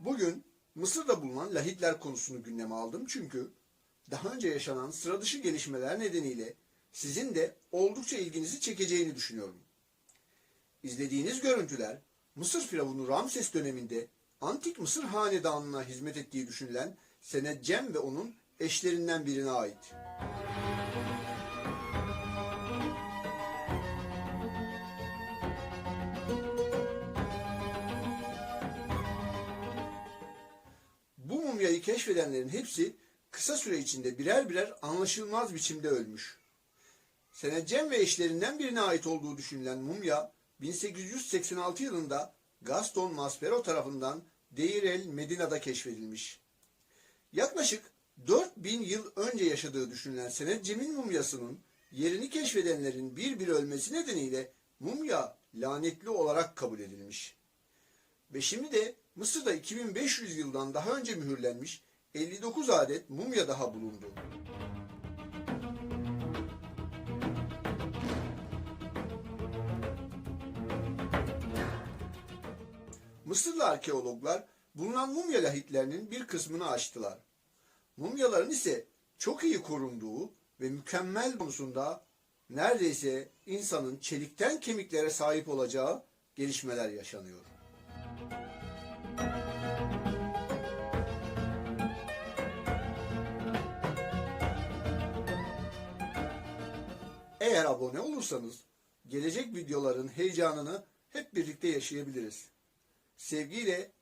Bugün Mısır'da bulunan lahitler konusunu gündeme aldım çünkü daha önce yaşanan sıra dışı gelişmeler nedeniyle sizin de oldukça ilginizi çekeceğini düşünüyorum. İzlediğiniz görüntüler Mısır Firavunu Ramses döneminde Antik Mısır hanedanına hizmet ettiği düşünülen Senetcem ve onun eşlerinden birine ait. Mumyayı keşfedenlerin hepsi kısa süre içinde birer birer anlaşılmaz biçimde ölmüş. Senetcem ve eşlerinden birine ait olduğu düşünülen mumya 1886 yılında Gaston Maspero tarafından Deir el Medina'da keşfedilmiş. Yaklaşık 4000 yıl önce yaşadığı düşünülen Senetcem'in mumyasının yerini keşfedenlerin bir bir ölmesi nedeniyle mumya lanetli olarak kabul edilmiş. Ve şimdi de Mısır'da 2500 yıldan daha önce mühürlenmiş 59 adet mumya daha bulundu. Mısırlı arkeologlar bulunan mumya lahitlerinin bir kısmını açtılar. Mumyaların ise çok iyi korunduğu ve mükemmel konusunda neredeyse insanın çelikten kemiklere sahip olacağı gelişmeler yaşanıyor. Eğer abone olursanız gelecek videoların heyecanını hep birlikte yaşayabiliriz. Sevgiyle,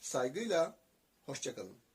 saygıyla, hoşçakalın.